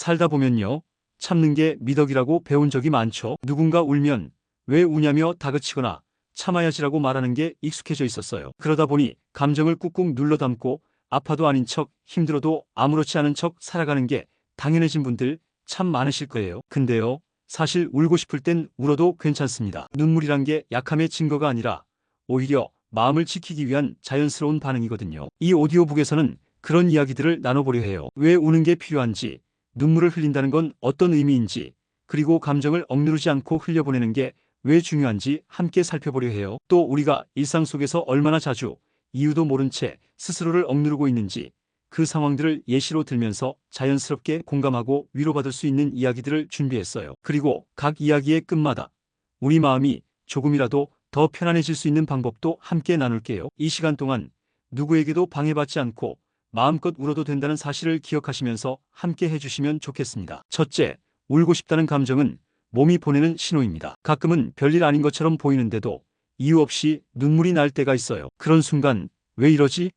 살다 보면요. 참는 게 미덕이라고 배운 적이 많죠. 누군가 울면 왜 우냐며 다그치거나 참아야지라고 말하는 게 익숙해져 있었어요. 그러다 보니 감정을 꾹꾹 눌러 담고 아파도 아닌 척 힘들어도 아무렇지 않은 척 살아가는 게 당연해진 분들 참 많으실 거예요. 근데요. 사실 울고 싶을 땐 울어도 괜찮습니다. 눈물이란 게 약함의 증거가 아니라 오히려 마음을 지키기 위한 자연스러운 반응이거든요. 이 오디오북에서는 그런 이야기들을 나눠보려 해요. 왜 우는 게 필요한지, 눈물을 흘린다는 건 어떤 의미인지, 그리고 감정을 억누르지 않고 흘려보내는 게 왜 중요한지 함께 살펴보려 해요. 또 우리가 일상 속에서 얼마나 자주 이유도 모른 채 스스로를 억누르고 있는지 그 상황들을 예시로 들면서 자연스럽게 공감하고 위로받을 수 있는 이야기들을 준비했어요. 그리고 각 이야기의 끝마다 우리 마음이 조금이라도 더 편안해질 수 있는 방법도 함께 나눌게요. 이 시간 동안 누구에게도 방해받지 않고 마음껏 울어도 된다는 사실을 기억하시면서 함께 해주시면 좋겠습니다. 첫째, 울고 싶다는 감정은 몸이 보내는 신호입니다. 가끔은 별일 아닌 것처럼 보이는데도 이유 없이 눈물이 날 때가 있어요. 그런 순간 왜 이러지?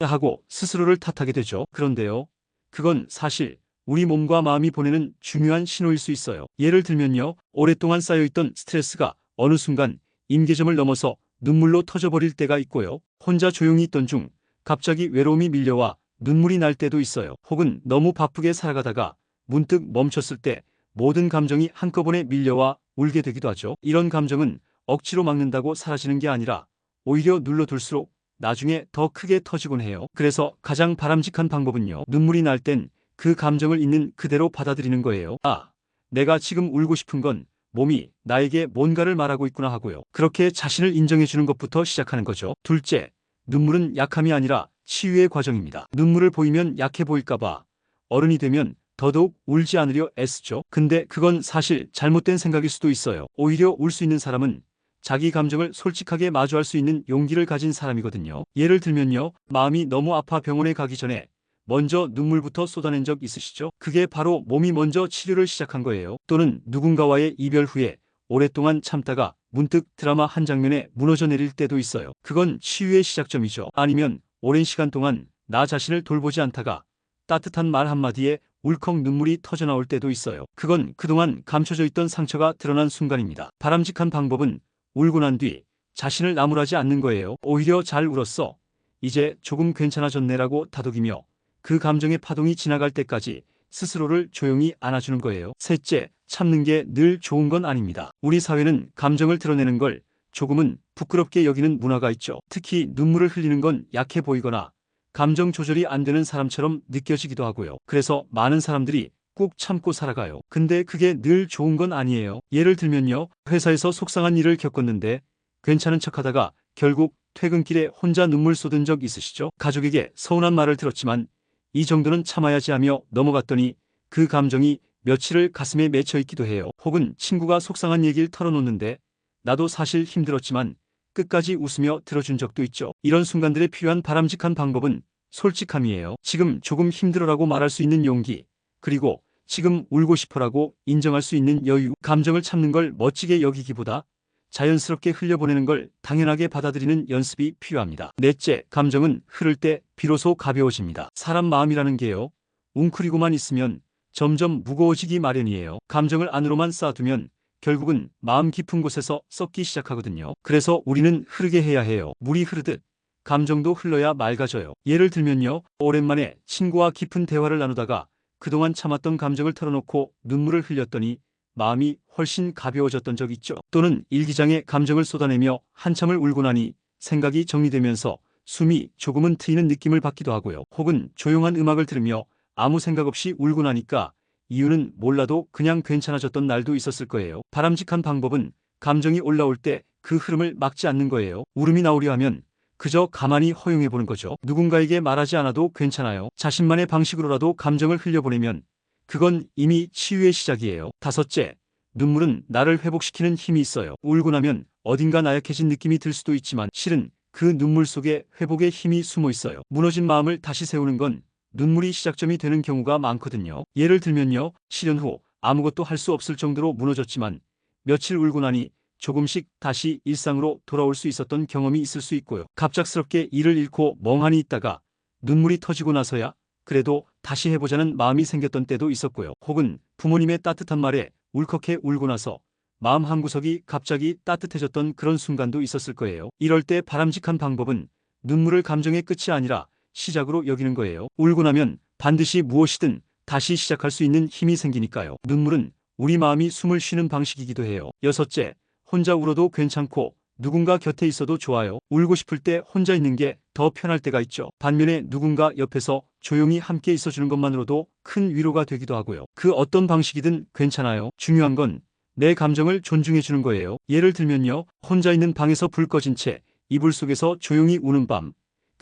하고 스스로를 탓하게 되죠. 그런데요. 그건 사실 우리 몸과 마음이 보내는 중요한 신호일 수 있어요. 예를 들면요. 오랫동안 쌓여있던 스트레스가 어느 순간 임계점을 넘어서 눈물로 터져버릴 때가 있고요. 혼자 조용히 있던 중 갑자기 외로움이 밀려와 눈물이 날 때도 있어요. 혹은 너무 바쁘게 살아가다가 문득 멈췄을 때 모든 감정이 한꺼번에 밀려와 울게 되기도 하죠. 이런 감정은 억지로 막는다고 사라지는 게 아니라 오히려 눌러둘수록 나중에 더 크게 터지곤 해요. 그래서 가장 바람직한 방법은요. 눈물이 날 땐 그 감정을 있는 그대로 받아들이는 거예요. 아, 내가 지금 울고 싶은 건 몸이 나에게 뭔가를 말하고 있구나 하고요. 그렇게 자신을 인정해주는 것부터 시작하는 거죠. 둘째, 눈물은 약함이 아니라 치유의 과정입니다. 눈물을 보이면 약해 보일까봐 어른이 되면 더더욱 울지 않으려 애쓰죠. 근데 그건 사실 잘못된 생각일 수도 있어요. 오히려 울 수 있는 사람은 자기 감정을 솔직하게 마주할 수 있는 용기를 가진 사람이거든요. 예를 들면요. 마음이 너무 아파 병원에 가기 전에 먼저 눈물부터 쏟아낸 적 있으시죠? 그게 바로 몸이 먼저 치료를 시작한 거예요. 또는 누군가와의 이별 후에 오랫동안 참다가 문득 드라마 한 장면에 무너져 내릴 때도 있어요. 그건 치유의 시작점이죠. 아니면 오랜 시간 동안 나 자신을 돌보지 않다가 따뜻한 말 한마디에 울컥 눈물이 터져나올 때도 있어요. 그건 그동안 감춰져 있던 상처가 드러난 순간입니다. 바람직한 방법은 울고 난 뒤 자신을 나무라지 않는 거예요. 오히려 잘 울었어. 이제 조금 괜찮아졌네라고 다독이며 그 감정의 파동이 지나갈 때까지 스스로를 조용히 안아주는 거예요. 셋째, 참는 게 늘 좋은 건 아닙니다. 우리 사회는 감정을 드러내는 걸 조금은 부끄럽게 여기는 문화가 있죠. 특히 눈물을 흘리는 건 약해 보이거나 감정 조절이 안 되는 사람처럼 느껴지기도 하고요. 그래서 많은 사람들이 꾹 참고 살아가요. 근데 그게 늘 좋은 건 아니에요. 예를 들면요. 회사에서 속상한 일을 겪었는데 괜찮은 척 하다가 결국 퇴근길에 혼자 눈물 쏟은 적 있으시죠? 가족에게 서운한 말을 들었지만 이 정도는 참아야지 하며 넘어갔더니 그 감정이 며칠을 가슴에 맺혀 있기도 해요. 혹은 친구가 속상한 얘기를 털어놓는데 나도 사실 힘들었지만 끝까지 웃으며 들어준 적도 있죠. 이런 순간들에 필요한 바람직한 방법은 솔직함이에요. 지금 조금 힘들어라고 말할 수 있는 용기, 그리고 지금 울고 싶어라고 인정할 수 있는 여유, 감정을 참는 걸 멋지게 여기기보다 자연스럽게 흘려보내는 걸 당연하게 받아들이는 연습이 필요합니다. 넷째, 감정은 흐를 때 비로소 가벼워집니다. 사람 마음이라는 게요. 웅크리고만 있으면 점점 무거워지기 마련이에요. 감정을 안으로만 쌓아두면 결국은 마음 깊은 곳에서 썩기 시작하거든요. 그래서 우리는 흐르게 해야 해요. 물이 흐르듯 감정도 흘러야 맑아져요. 예를 들면요. 오랜만에 친구와 깊은 대화를 나누다가 그동안 참았던 감정을 털어놓고 눈물을 흘렸더니 마음이 훨씬 가벼워졌던 적 있죠. 또는 일기장에 감정을 쏟아내며 한참을 울고 나니 생각이 정리되면서 숨이 조금은 트이는 느낌을 받기도 하고요. 혹은 조용한 음악을 들으며 아무 생각 없이 울고 나니까 이유는 몰라도 그냥 괜찮아졌던 날도 있었을 거예요. 바람직한 방법은 감정이 올라올 때 그 흐름을 막지 않는 거예요. 울음이 나오려 하면 그저 가만히 허용해 보는 거죠. 누군가에게 말하지 않아도 괜찮아요. 자신만의 방식으로라도 감정을 흘려보내면 그건 이미 치유의 시작이에요. 다섯째, 눈물은 나를 회복시키는 힘이 있어요. 울고 나면 어딘가 나약해진 느낌이 들 수도 있지만 실은 그 눈물 속에 회복의 힘이 숨어 있어요. 무너진 마음을 다시 세우는 건 눈물이 시작점이 되는 경우가 많거든요. 예를 들면요. 실현 후 아무것도 할 수 없을 정도로 무너졌지만 며칠 울고 나니 조금씩 다시 일상으로 돌아올 수 있었던 경험이 있을 수 있고요. 갑작스럽게 일을 잃고 멍하니 있다가 눈물이 터지고 나서야 그래도 다시 해보자는 마음이 생겼던 때도 있었고요. 혹은 부모님의 따뜻한 말에 울컥해 울고 나서 마음 한구석이 갑자기 따뜻해졌던 그런 순간도 있었을 거예요. 이럴 때 바람직한 방법은 눈물을 감정의 끝이 아니라 시작으로 여기는 거예요. 울고 나면 반드시 무엇이든 다시 시작할 수 있는 힘이 생기니까요. 눈물은 우리 마음이 숨을 쉬는 방식이기도 해요. 여섯째, 혼자 울어도 괜찮고 누군가 곁에 있어도 좋아요. 울고 싶을 때 혼자 있는 게 더 편할 때가 있죠. 반면에 누군가 옆에서 조용히 함께 있어주는 것만으로도 큰 위로가 되기도 하고요. 그 어떤 방식이든 괜찮아요. 중요한 건 내 감정을 존중해 주는 거예요. 예를 들면요. 혼자 있는 방에서 불 꺼진 채 이불 속에서 조용히 우는 밤.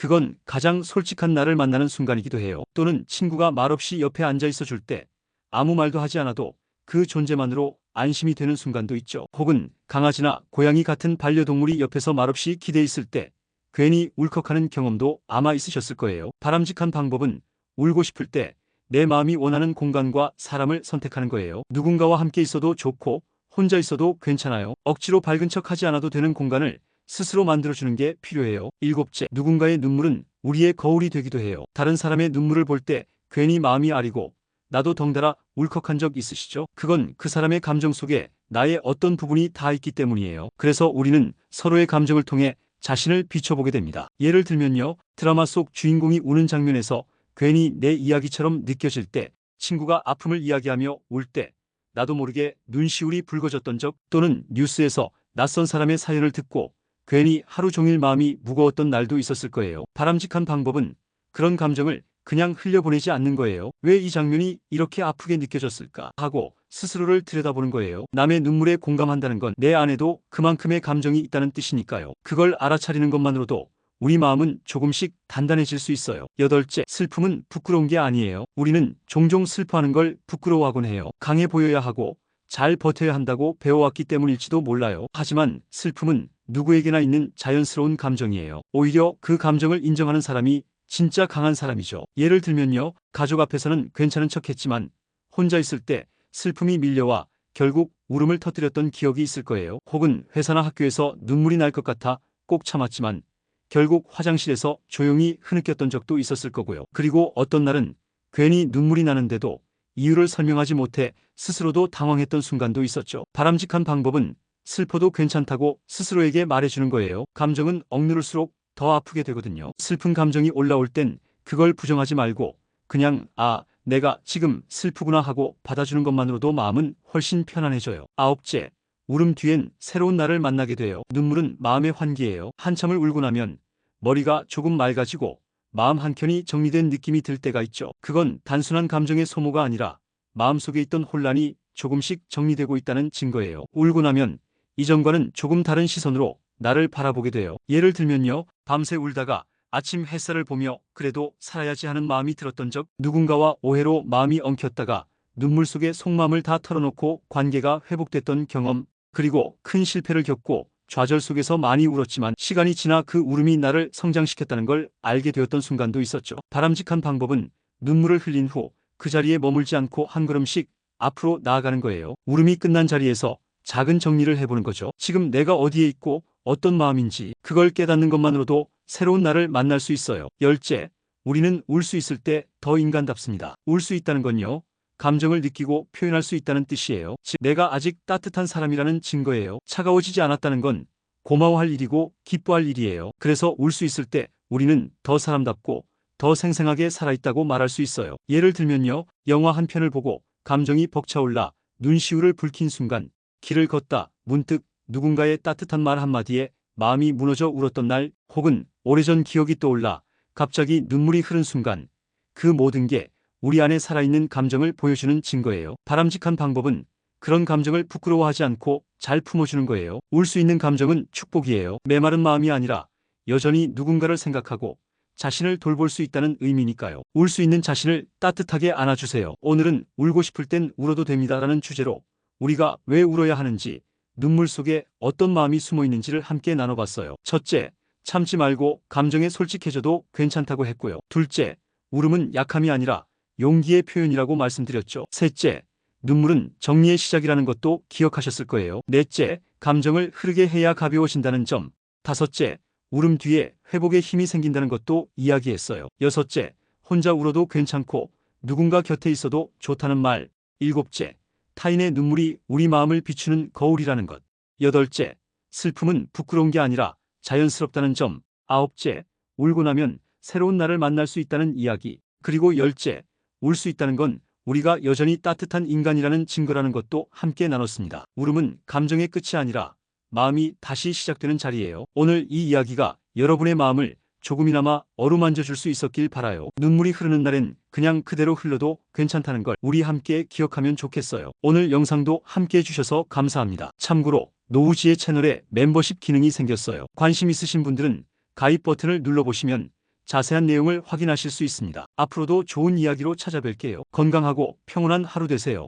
그건 가장 솔직한 나를 만나는 순간이기도 해요. 또는 친구가 말없이 옆에 앉아 있어 줄 때 아무 말도 하지 않아도 그 존재만으로 안심이 되는 순간도 있죠. 혹은 강아지나 고양이 같은 반려동물이 옆에서 말없이 기대 있을 때 괜히 울컥하는 경험도 아마 있으셨을 거예요. 바람직한 방법은 울고 싶을 때 내 마음이 원하는 공간과 사람을 선택하는 거예요. 누군가와 함께 있어도 좋고 혼자 있어도 괜찮아요. 억지로 밝은 척 하지 않아도 되는 공간을 스스로 만들어주는 게 필요해요. 일곱째, 누군가의 눈물은 우리의 거울이 되기도 해요. 다른 사람의 눈물을 볼 때 괜히 마음이 아리고 나도 덩달아 울컥한 적 있으시죠? 그건 그 사람의 감정 속에 나의 어떤 부분이 다 있기 때문이에요. 그래서 우리는 서로의 감정을 통해 자신을 비춰보게 됩니다. 예를 들면요. 드라마 속 주인공이 우는 장면에서 괜히 내 이야기처럼 느껴질 때 친구가 아픔을 이야기하며 울 때 나도 모르게 눈시울이 붉어졌던 적 또는 뉴스에서 낯선 사람의 사연을 듣고 괜히 하루 종일 마음이 무거웠던 날도 있었을 거예요. 바람직한 방법은 그런 감정을 그냥 흘려보내지 않는 거예요. 왜 이 장면이 이렇게 아프게 느껴졌을까 하고 스스로를 들여다보는 거예요. 남의 눈물에 공감한다는 건 내 안에도 그만큼의 감정이 있다는 뜻이니까요. 그걸 알아차리는 것만으로도 우리 마음은 조금씩 단단해질 수 있어요. 여덟째, 슬픔은 부끄러운 게 아니에요. 우리는 종종 슬퍼하는 걸 부끄러워하곤 해요. 강해 보여야 하고 잘 버텨야 한다고 배워왔기 때문일지도 몰라요. 하지만 슬픔은 누구에게나 있는 자연스러운 감정이에요. 오히려 그 감정을 인정하는 사람이 진짜 강한 사람이죠. 예를 들면요. 가족 앞에서는 괜찮은 척 했지만 혼자 있을 때 슬픔이 밀려와 결국 울음을 터뜨렸던 기억이 있을 거예요. 혹은 회사나 학교에서 눈물이 날 것 같아 꼭 참았지만 결국 화장실에서 조용히 흐느꼈던 적도 있었을 거고요. 그리고 어떤 날은 괜히 눈물이 나는데도 이유를 설명하지 못해 스스로도 당황했던 순간도 있었죠. 바람직한 방법은 슬퍼도 괜찮다고 스스로에게 말해주는 거예요. 감정은 억누를수록 더 아프게 되거든요. 슬픈 감정이 올라올 땐 그걸 부정하지 말고 그냥 아 내가 지금 슬프구나 하고 받아주는 것만으로도 마음은 훨씬 편안해져요. 아홉째, 울음 뒤엔 새로운 나를 만나게 돼요. 눈물은 마음의 환기예요. 한참을 울고 나면 머리가 조금 맑아지고 마음 한켠이 정리된 느낌이 들 때가 있죠. 그건 단순한 감정의 소모가 아니라 마음속에 있던 혼란이 조금씩 정리되고 있다는 증거예요. 울고 나면 이전과는 조금 다른 시선으로 나를 바라보게 돼요. 예를 들면요. 밤새 울다가 아침 햇살을 보며 그래도 살아야지 하는 마음이 들었던 적, 누군가와 오해로 마음이 엉켰다가 눈물 속에 속마음을 다 털어놓고 관계가 회복됐던 경험, 그리고 큰 실패를 겪고 좌절 속에서 많이 울었지만 시간이 지나 그 울음이 나를 성장시켰다는 걸 알게 되었던 순간도 있었죠. 바람직한 방법은 눈물을 흘린 후 그 자리에 머물지 않고 한 걸음씩 앞으로 나아가는 거예요. 울음이 끝난 자리에서 작은 정리를 해보는 거죠. 지금 내가 어디에 있고 어떤 마음인지 그걸 깨닫는 것만으로도 새로운 나를 만날 수 있어요. 열째, 우리는 울 수 있을 때 더 인간답습니다. 울 수 있다는 건요. 감정을 느끼고 표현할 수 있다는 뜻이에요. 즉, 내가 아직 따뜻한 사람이라는 증거예요. 차가워지지 않았다는 건 고마워할 일이고 기뻐할 일이에요. 그래서 울 수 있을 때 우리는 더 사람답고 더 생생하게 살아있다고 말할 수 있어요. 예를 들면요. 영화 한 편을 보고 감정이 벅차올라 눈시울을 붉힌 순간 길을 걷다 문득 누군가의 따뜻한 말 한마디에 마음이 무너져 울었던 날 혹은 오래전 기억이 떠올라 갑자기 눈물이 흐른 순간 그 모든 게 우리 안에 살아있는 감정을 보여주는 증거예요. 바람직한 방법은 그런 감정을 부끄러워하지 않고 잘 품어주는 거예요. 울 수 있는 감정은 축복이에요. 메마른 마음이 아니라 여전히 누군가를 생각하고 자신을 돌볼 수 있다는 의미니까요. 울 수 있는 자신을 따뜻하게 안아주세요. 오늘은 울고 싶을 땐 울어도 됩니다라는 주제로 우리가 왜 울어야 하는지 눈물 속에 어떤 마음이 숨어 있는지를 함께 나눠봤어요. 첫째, 참지 말고 감정에 솔직해져도 괜찮다고 했고요. 둘째, 울음은 약함이 아니라 용기의 표현이라고 말씀드렸죠. 셋째, 눈물은 정리의 시작이라는 것도 기억하셨을 거예요. 넷째, 감정을 흐르게 해야 가벼워진다는 점. 다섯째, 울음 뒤에 회복의 힘이 생긴다는 것도 이야기했어요. 여섯째, 혼자 울어도 괜찮고 누군가 곁에 있어도 좋다는 말. 일곱째, 타인의 눈물이 우리 마음을 비추는 거울이라는 것. 여덟째, 슬픔은 부끄러운 게 아니라 자연스럽다는 점. 아홉째, 울고 나면 새로운 나를 만날 수 있다는 이야기. 그리고 열째, 울 수 있다는 건 우리가 여전히 따뜻한 인간이라는 증거라는 것도 함께 나눴습니다. 울음은 감정의 끝이 아니라 마음이 다시 시작되는 자리예요. 오늘 이 이야기가 여러분의 마음을 조금이나마 어루만져 줄 수 있었길 바라요. 눈물이 흐르는 날엔 그냥 그대로 흘러도 괜찮다는 걸 우리 함께 기억하면 좋겠어요. 오늘 영상도 함께 해주셔서 감사합니다. 참고로 노우지의 채널에 멤버십 기능이 생겼어요. 관심 있으신 분들은 가입 버튼을 눌러보시면 자세한 내용을 확인하실 수 있습니다. 앞으로도 좋은 이야기로 찾아뵐게요. 건강하고 평온한 하루 되세요.